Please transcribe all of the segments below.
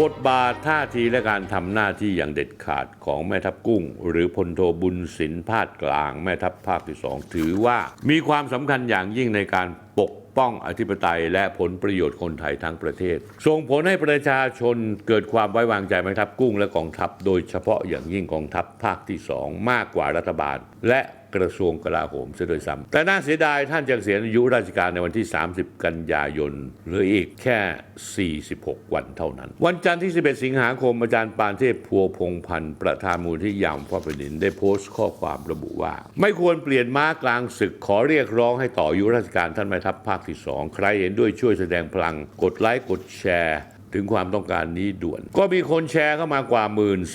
บทบาทท่าทีและการทำหน้าที่อย่างเด็ดขาดของแม่ทัพกุ้ง หรือพลโทบุญสินพาดกลางแม่ทัพภาคที่สองถือว่ามีความสำคัญอย่างยิ่งในการปกป้องอธิปไตยและผลประโยชน์คนไทยทั้งประเทศ ส่งผลให้ประชาชนเกิดความไว้วางใจแม่ทัพกุ้งและกองทัพ โดยเฉพาะอย่างยิ่งกองทัพภาคที่สองมากกว่ารัฐบาล และ กระทรวงกลาโหมเสียโดยซ้ำแต่น่าเสียดายท่านจะเสียอายุราชการในวันที่ 30 กันยายนเหลืออีกแค่ 46 วันเท่านั้น วันจันทร์ที่ 11 สิงหาคมอาจารย์ปานเทพพัวพงพันธ์ประธานมูลที่ยามพระประดินได้โพสต์ข้อความระบุว่า ไม่ควรเปลี่ยนม้ากลางศึกขอเรียกร้องให้ต่ออายุราชการท่านแม่ทัพภาคที่ 2 ใครเห็นด้วยช่วยแสดงพลังกดไลค์กดแชร์ถึงความต้องการนี้ด่วน ก็มีคนแชร์เข้ามากว่า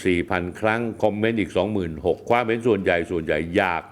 14,000 ครั้ง คอมเมนต์อีก 26,000 ความเห็นส่วนใหญ่ส่วนใหญ่อยาก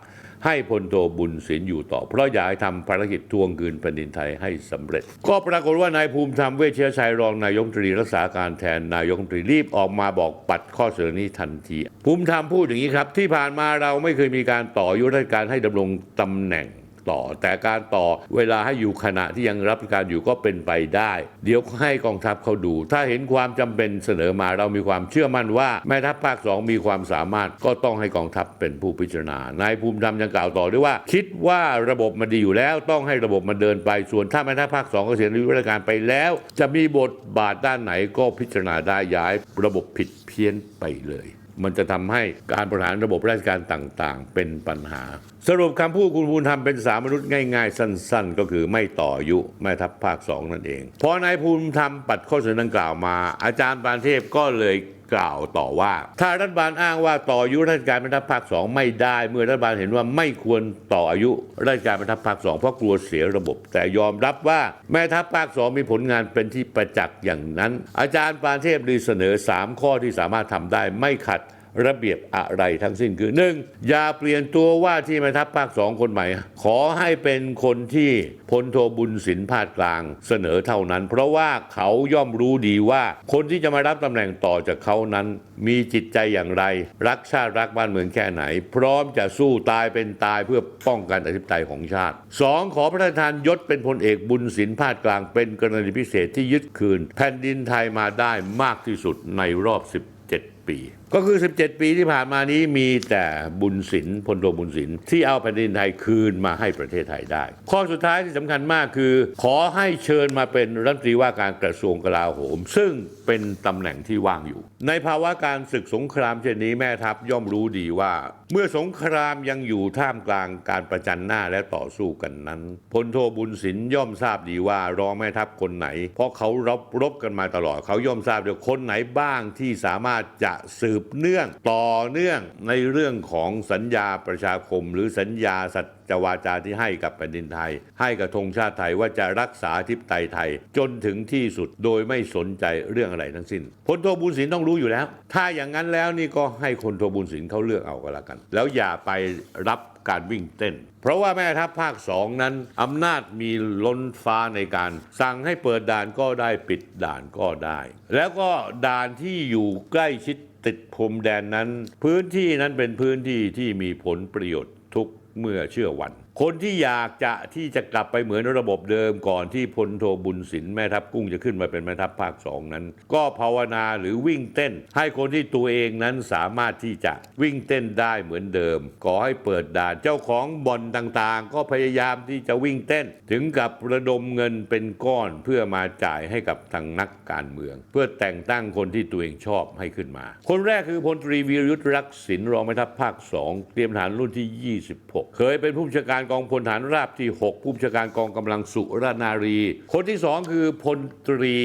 ให้พลโทบุญศิลป์อยู่ต่อ เพราะอยากให้ทำภารกิจทวงคืนแผ่นดินไทยให้สำเร็จ ก็ปรากฏว่านายภูมิธรรมเวชยชัยรองนายกตรีรักษาการแทนนายกตรีรีบออกมาบอกปัดข้อเสนอนี้ทันที ภูมิธรรมพูดอย่างนี้ครับ ที่ผ่านมาเราไม่เคยมีการต่ออยุทธการให้ดำรงตำแหน่ง ต่อ แต่การต่อเวลาให้อยู่ขณะที่ยังรับราชการอยู่ก็เป็นไปได้ เดี๋ยวให้กองทัพเขาดู ถ้าเห็นความจำเป็นเสนอมาเรามีความเชื่อมั่นว่าแม่ทัพภาคสองมีความสามารถก็ต้องให้กองทัพเป็นผู้พิจารณานายภูมิธรรมยังกล่าวต่อด้วยว่า คิดว่าระบบมันดีอยู่แล้วต้องให้ระบบมันเดินไปส่วนถ้าแม่ทัพภาคสองเกษียณอายุราชการไปแล้ว จะมีบทบาทด้านไหนก็พิจารณาได้ย้ายระบบผิดเพี้ยนไปเลย มันจะทำให้การบริหารระบบราชการต่างๆ เป็นปัญหา สรุปคำพูดคุณภูมิธรรมเป็นสามมนุษย์ง่ายๆ สั้นๆ ก็คือไม่ต่ออยุแม่ทัพภาคสองนั่นเอง พอนายภูมิธรรมปัดข้อเสนอดังกล่าวมา อาจารย์ปานเทพก็เลย กล่าวต่อว่า ถ้ารัฐบาลอ้างว่าต่ออายุราชการบรรทัดภาคสองไม่ได้เมื่อรัฐบาลเห็นว่าไม่ควรต่ออายุราชการบรรทัดภาคสองเพราะกลัวเสียระบบ แต่ยอมรับว่าแม่ทัพภาคสองมีผลงานเป็นที่ประจักษ์อย่างนั้น อาจารย์ปานเทพดีเสนอ 3 ข้อที่สามารถทำได้ไม่ขัด ระเบียบอะไรทั้งสิ้นคือ 1. อย่าเปลี่ยนตัวว่าที่แม่ทัพภาคสองคนใหม่ ขอให้เป็นคนที่พลโทบุญสินพาดกลางเสนอเท่านั้น เพราะว่าเขาย่อมรู้ดีว่าคนที่จะมารับตำแหน่งต่อจากเขานั้น มีจิตใจอย่างไร รักชาติรักบ้านเมืองแค่ไหน พร้อมจะสู้ตายเป็นตายเพื่อป้องกันอธิปไตยของชาติ 2. ขอพระราชทานยศเป็นพลเอกบุญสินพาดกลางเป็นกรณีพิเศษที่ยึดคืน แผ่นดินไทยมาได้มากที่สุดในรอบ 17 ปี ก็คือ 17 ปีที่ผ่านมานี้มีแต่บุญศิลป์พลโทบุญศิลป์ที่เอาแผ่นดินไทยคืนมาให้ประเทศไทยได้ ข้อสุดท้ายที่สำคัญมากคือ ขอให้เชิญมาเป็นรัฐมนตรีว่าการกระทรวงกลาโหม ซึ่งเป็นตำแหน่งที่ว่างอยู่ ในภาวะการศึกสงครามเช่นนี้แม่ทัพย่อมรู้ดีว่า เมื่อสงครามยังอยู่ท่ามกลางการประจันหน้าและต่อสู้กันนั้นพลโทบุญศิลป์ย่อมทราบดีว่ารองแม่ทัพคนไหน เพราะเขารบรบกันมาตลอดเขาย่อมทราบเดีว่าคนไหนบ้างที่สามารถจะสืบเนื่องต่อเนื่องในเรื่องของสัญญาประชาคม หรือสัญญาสัจวาจาที่ให้กับแผ่นดินไทย ให้กับธงชาติไทยว่าจะรักษาทิพไตยไทย จนถึงที่สุดโดยไม่สนใจเรื่องอะไรทั้งสิ้นพลโทบุญศิลป์ต้องรู้อยู่แล้ว ถ้าอย่างนั้นแล้วนี่ก็ให้คนโทบุญศิลป์เขาเลือกเอาก็แล้วกันแล้วอย่าไปรับการวิ่งเต้น เพราะว่าแม่ทัพภาคสองนั้นอำนาจมีล้นฟ้าในการ สั่งให้เปิดด่านก็ได้ปิดด่านก็ได้ แล้วก็ด่านที่อยู่ใกล้ชิดติดพรมแดนนั้น พื้นที่นั้นเป็นพื้นที่ที่มีผลประโยชน์ทุกเมื่อเชื่อวัน คนที่อยากจะที่จะกลับไปเหมือนระบบเดิมก่อนที่พลโทบุญสินแม่ทัพกุ้งจะขึ้นมาเป็นแม่ทัพภาคสองนั้น ก็ภาวนาหรือวิ่งเต้น ให้คนที่ตัวเองนั้นสามารถที่จะวิ่งเต้นได้เหมือนเดิมขอให้เปิดด่านเจ้าของบ่อนต่างๆ ก็พยายามที่จะวิ่งเต้น ถึงกับระดมเงินเป็นก้อนเพื่อมาจ่ายให้กับทางนักการเมือง เพื่อแต่งตั้งคนที่ตัวเองชอบให้ขึ้นมา คนแรกคือพลตรีวีรยุทธ์รักษิณรองแม่ทัพภาคสองเตรียมทหารรุ่นที่ 26 เคยเป็นผู้บัญชาการกองพลฐานราบที่ 6 ผู้บัญชาการกองกำลังสุรนารี คนที่ 2 คือพลตรี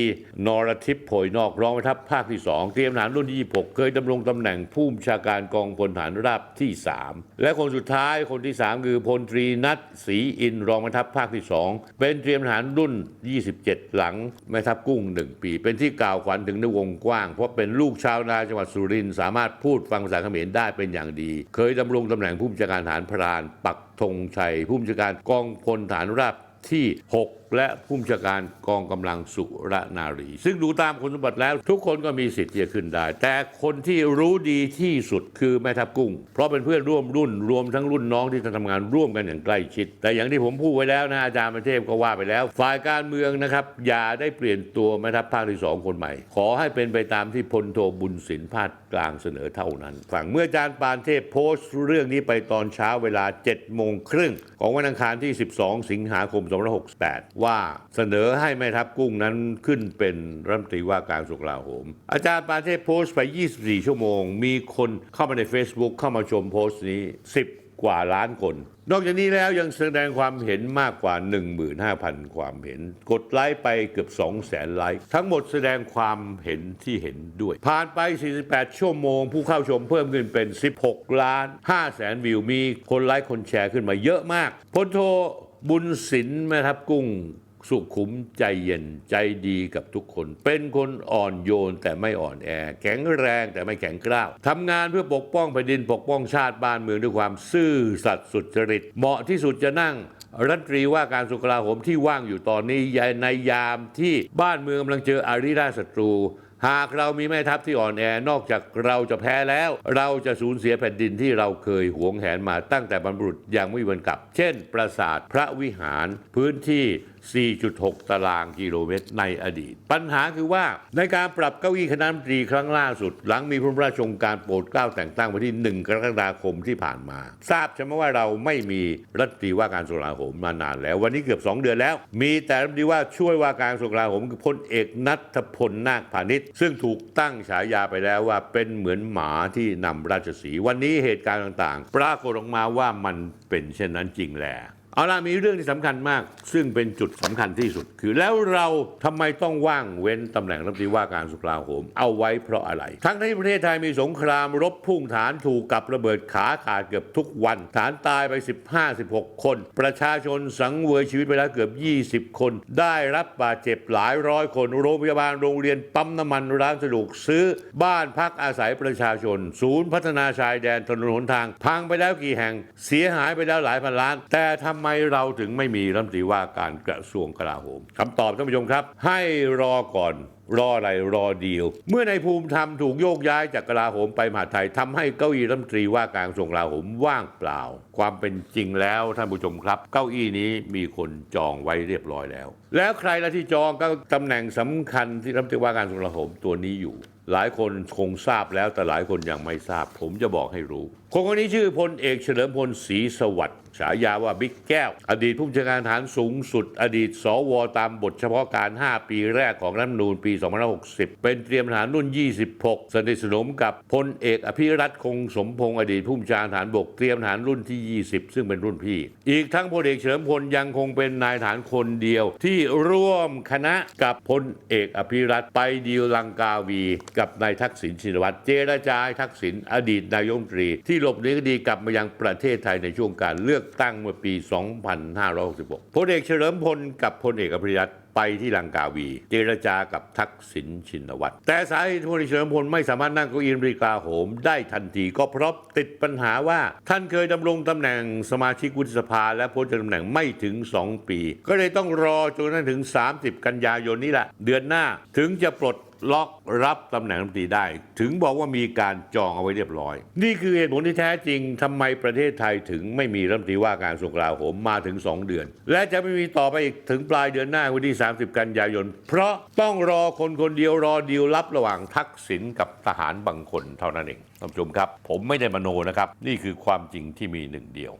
นรทิพย์โผยนอกรองแม่ทัพภาคที่ 2 เตรียมทหารรุ่นที่ 26 เคยดำรงตำแหน่งผู้บัญชาการกองพลฐานราบที่ 3 และคนสุดท้ายคนที่ 3 คือพลตรีนัทศรีอินรองแม่ทัพภาคที่ 2 เป็นเตรียมทหารรุ่น 27 หลังแม่ทัพกุ้ง 1 ปี เป็นที่กล่าวขวัญถึงในวงกว้าง เพราะเป็นลูกชาวนาจังหวัดสุรินทร์สามารถพูดฟังภาษาเขมรได้เป็นอย่างดี เคยดำรงตำแหน่งผู้บัญชาการฐานพรานปัก ธงชัยผู้บัญชาการกองพลฐานราบที่ 6 และผู้บัญชาการกองกำลังสุรนารี ซึ่งดูตามคุณสมบัติแล้ว ทุกคนก็มีสิทธิ์ที่จะขึ้นได้ แต่คนที่รู้ดีที่สุดคือแม่ทัพกุ้ง เพราะเป็นเพื่อนร่วมรุ่น รวมทั้งรุ่นน้องที่ทำงานร่วมกันอย่างใกล้ชิด แต่อย่างที่ผมพูดไว้แล้วนะอาจารย์ประเทพก็ว่าไปแล้ว ฝ่ายการเมืองนะครับอย่าได้เปลี่ยนตัวแม่ทัพภาคที่สองคนใหม่ ขอให้เป็นไปตามที่พลโทบุญสินพาดกลางเสนอเท่านั้นฝั่งเมื่ออาจารย์ปานเทพโพสต์เรื่องนี้ไปตอนเช้าเวลา7โมงครึ่งของวันอังคารที่ 12 สิงหาคม 2568ว่าเสนอให้แม่ทัพกุ้งนั้นขึ้นเป็นรัฐมนตรีว่าการกระทรวงกลาโหม อาจารย์ปาเทพโพสต์ไป 24 ชั่วโมง มีคนเข้ามาใน Facebook เข้ามาชมโพสต์นี้ 10 กว่าล้านคน นอกจากนี้แล้วยังแสดงความเห็นมากกว่า 15,000 ความเห็น กดไลค์ไปเกือบ 200,000 ไลค์ทั้งหมดแสดงความเห็นที่เห็นด้วย ผ่านไป 48 ชั่วโมง ผู้เข้าชมเพิ่มขึ้นเป็น 16 ล้าน5แสนวิวมีคนไลค์คนแชร์ขึ้นมาเยอะมากพลโท บุญสินแม่ทัพกุ้งสุขุมใจเย็นใจดีกับทุกคน เป็นคนอ่อนโยนแต่ไม่อ่อนแอ แข็งแรงแต่ไม่แข็งกร้าวทำงานเพื่อปกป้องแผ่นดินปกป้องชาติบ้านเมืองด้วยความซื่อสัตย์สุจริต เหมาะที่สุดจะนั่งรัฐมนตรีว่าการสุขลาโหมที่ว่างอยู่ตอนนี้ในยามที่บ้านเมืองกำลังเจออาริราศัตรู หากเรามีแม่ทัพที่อ่อนแอนอกจากเราจะแพ้แล้ว เราจะสูญเสียแผ่นดินที่เราเคยหวงแหนมาตั้งแต่บรรพบุรุษยังไม่มีวันกลับ เช่น ปราสาทพระวิหารพื้นที่4.6 ตารางกิโลเมตรในอดีต ปัญหาคือว่าในการปรับเก้าอี้คณะรัฐมนตรีครั้งล่าสุด หลังมีพระราชองการโปรดเกล้าแต่งตั้งวันที่ 1 กรกฎาคมที่ผ่านมา ทราบใช่ไหมว่าเราไม่มีรัฐมนตรีว่าการกระทรวงกลาโหมมานานแล้ว วันนี้เกือบ 2 เดือนแล้ว มีแต่รัฐมนตรีว่าช่วยว่าการกระทรวงกลาโหมคือพลเอกนัทพลนาคพาณิชย์ซึ่งถูกตั้งฉายาไปแล้วว่าเป็นเหมือนหมาที่นำราชสีวันนี้เหตุการณ์ต่างๆ ปรากฏออกมาว่ามันเป็นเช่นนั้นจริงแหละ เอาล่ะมีเรื่องที่สำคัญมาก ซึ่งเป็นจุดสำคัญที่สุด คือแล้วเราทำไมต้องว่างเว้นตำแหน่งรัฐมนตรีว่าการสุขลาโหม เอาไว้เพราะอะไร ทั้งที่ประเทศไทยมีสงครามรบพุ่งฐานถูกกับระเบิดขาขาดเกือบทุกวัน ฐานตายไป 15-16 คน ประชาชนสังเวยชีวิตไปแล้วเกือบ 20 คน ได้รับบาดเจ็บหลายร้อยคน โรงพยาบาลโรงเรียนปั๊มน้ำมันร้านสะดวกซื้อ บ้านพักอาศัยประชาชน ศูนย์พัฒนาชายแดนถนนหนทาง พังไปแล้วกี่แห่ง เสียหายไปแล้วหลายพันล้าน แต่ทำไมมเราถึงไม่มีรัฐมนตรีว่าการกระทรวงกลาโหมคำตอบท่านผู้ชมครับ ให้รอก่อนรออะไรรอดีล เมื่อในภูมิธรรมถูกโยกย้ายจากกลาโหมไปมหาไทยทำให้เก้าอี้รัฐมนตรีว่าการกระทรวงกลาโหมว่างเปล่า ความเป็นจริงแล้วท่านผู้ชมครับ เก้าอี้นี้มีคนจองไว้เรียบร้อยแล้ว แล้วใครละที่จองก็ตำแหน่งสำคัญที่รัฐมนตรีว่าการกระทรวงกลาโหมตัวนี้อยู่ หลายคนคงทราบแล้วแต่หลายคนยังไม่ทราบ ผมจะบอกให้รู้ คนคนนี้ชื่อพลเอกเฉลิมพลศรีสวัสดิ์ฉายาว่าบิ๊กแก้ว อดีตผู้บัญชาการฐานสูงสุด อดีตสวตามบทเฉพาะการ 5 ปีแรกของรัฐมนูญปี 2560 เป็นเตรียมทหารรุ่น 26 สนิทสนมกับพลเอกอภิรัตคงสมพงศ์อดีตผู้บัญชาการฐานบกเตรียมทหารรุ่นที่ 20 ซึ่งเป็นรุ่นพี่ อีกทั้งพลเอกเฉลิมพลยังคงเป็นนายทหารคนเดียว ที่ร่วมคณะกับพลเอกอภิรัตไปดีลลังกาวี กับนายทักษิณชินวัตรเจรจาให้ทักษิณอดีตนายกรัฐมนตรี ที่หลบหนีคดีกลับมายังประเทศไทยในช่วงการเลือกตั้งเมื่อปี 2566 พลเอกเฉลิมพลกับพลเอกอภิรัตไปที่ลังกาวี เจรจากับทักษิณชินวัตร แต่สาเหตุที่พลเอกเฉลิมพลไม่สามารถนั่งเก้าอี้รัฐมนตรีกาโหมได้ทันทีก็เพราะติดปัญหาว่า ท่านเคยดำรงตำแหน่งสมาชิกวุฒิสภาและพ้นจากตำแหน่งไม่ถึง 2 ปี ก็เลยต้องรอจนกระทั่งถึง 30 กันยายนนี้แหละ เดือนหน้าถึงจะปลด ล็อกรับตำแหน่งรัฐมนตรีได้ ถึงบอกว่ามีการจองเอาไว้เรียบร้อย นี่คือเหตุผลที่แท้จริงทำไมประเทศไทยถึงไม่มีรัฐมนตรีว่าการกระทรวงกลาโหมมาถึง 2 เดือน และจะไม่มีต่อไปอีกถึงปลายเดือนหน้าวันที่ 30 กันยายน เพราะต้องรอคนคนเดียวรอดีลลับระหว่างทักษิณกับทหารบางคนเท่านั้นเองท่านผู้ชมครับ ผมไม่ได้มโนนะครับ นี่คือความจริงที่มีหนึ่งเดียว